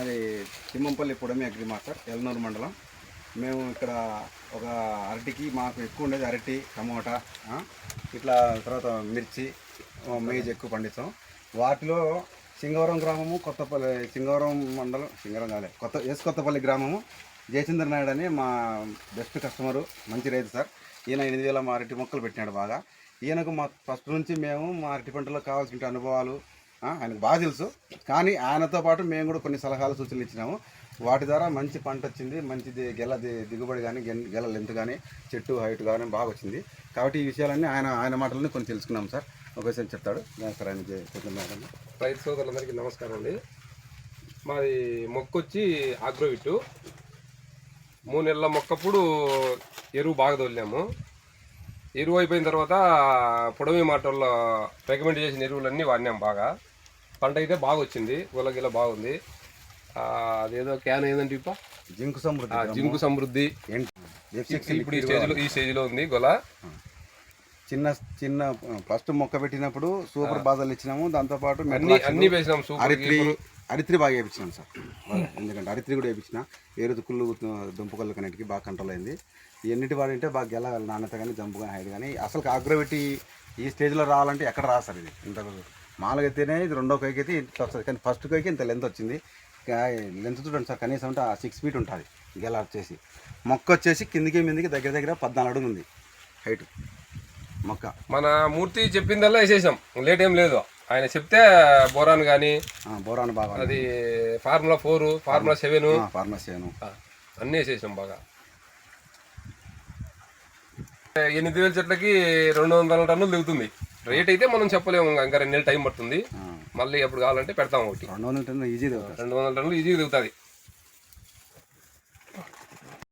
అది తిమ్మంపల్లి పొడమి అగ్రిమాస్టర్ ఎల్నూరు మండలం. మేము ఇక్కడ ఒక అరటికి మాకు ఎక్కువ ఉండేది అరటి టమోటా ఇట్లా తర్వాత మిర్చి మేజ్ ఎక్కువ పండిస్తాం. వాటిలో సింగవరం గ్రామము కొత్తపల్లి సింగవరం మండలం సింగవరం కాలే కొత్త ఎస్ కొత్తపల్లి గ్రామము జయచంద్ర నాయుడు అని మా బెస్ట్ కస్టమరు మంచి రైతు సార్. ఈయన ఎనిమిది వేల మా అరటి మొక్కలు పెట్టినాడు బాగా. ఈయనకు మా ఫస్ట్ నుంచి మేము మా అరటి పంటలో కావాల్సిన అనుభవాలు ఆయనకు బాగా తెలుసు. కానీ ఆయనతో పాటు మేము కూడా కొన్ని సలహాలు సూచనలు ఇచ్చినాము. వాటి ద్వారా మంచి పంట వచ్చింది. మంచి గెల దిగుబడి కానీ గెల లెంత్ కానీ చెట్టు హైట్ కానీ బాగా వచ్చింది. కాబట్టి ఈ విషయాలన్నీ ఆయన ఆయన మాటలని కొన్ని తెలుసుకున్నాం సార్. ఒకసారి చెప్తాడు. సార్ ఆయన రైతు సోదరులందరికీ నమస్కారం అండి. మాది మొక్క వచ్చి ఆగ్రోవిట్టు మూడు నెలల మొక్కప్పుడు ఎరువు బాగా తోలాము ఎరువు అయిపోయిన తర్వాత పొడవి మాటల్లో రికమెండ్ చేసిన ఎరువులన్నీ వాడినాం బాగా. పంట అయితే బాగా వచ్చింది గులగిల బాగుంది. అదేదో క్యాన్ ఏదంటే ఇప్ప? జింకు సమృద్ధి జింకు సమృద్ధి. ఏంటి? F6 ఇప్పుడు ఈ స్టేజ్లో ఈ స్టేజ్లో ఉంది గొల. చిన్న చిన్న ఫస్ట్ మొక్క పెట్టినప్పుడు సూపర్ బాధలు ఇచ్చినాము. దాంతోపాటు అన్ని అన్ని వేసినాం సూపర్ అరిత్రి బాగా వేయించినాను సార్. బాగా. ఎందుకంటే అరిత్రి కూడా వేయించిన. ఏరు కుళ్ళు దుంపకళ్ళు కన్నిటికి బాగా కంట్రోల్ అయింది. ఎన్నిటి వాడింటే బాగా గెల నాణ్యత కానీ జంపు కానీ హైట్ కానీ అసలు అగ్రవెట్టి ఈ స్టేజ్లో రావాలంటే ఎక్కడ రా సార్ ఇది. ఇంత మామూలుగా అయితేనే ఇది రెండో కైకి అయితే ఇంత వస్తుంది. కానీ ఫస్ట్ కైకి ఇంత లెంత్ వచ్చింది. లెంత్ చూడండి సార్ కనీసం అంటే సిక్స్ ఫీట్ ఉంటుంది. గెల వచ్చేసి. మొక్క వచ్చేసి కిందికి మీదికి దగ్గర దగ్గర పద్నాలుగు అడుగు ఉంది హైట్. మొక్క. మన మూర్తి చెప్పిందల్లా వేసేసాం. లేట్ ఏం లేదు. ఆయన చెప్తే బోరాన్ కానీ బోరాన్ బాగా అది formula four formula seven. Pharmacy అను అన్నీ వేసేసాం బాగా. ఎనిమిది వేల చెట్లకి రెండు వందల టన్నులు దిగుతుంది. రేట్ అయితే మనం చెప్పలేము ఇంకా రెండు నెలలు టైం పడుతుంది. మళ్ళీ ఎప్పుడు కావాలంటే పెడతాం ఒకటి. రెండు వందల టన్నులు ఈజీ రెండు వందల టన్నులు ఈజీగా దిగుతుంది.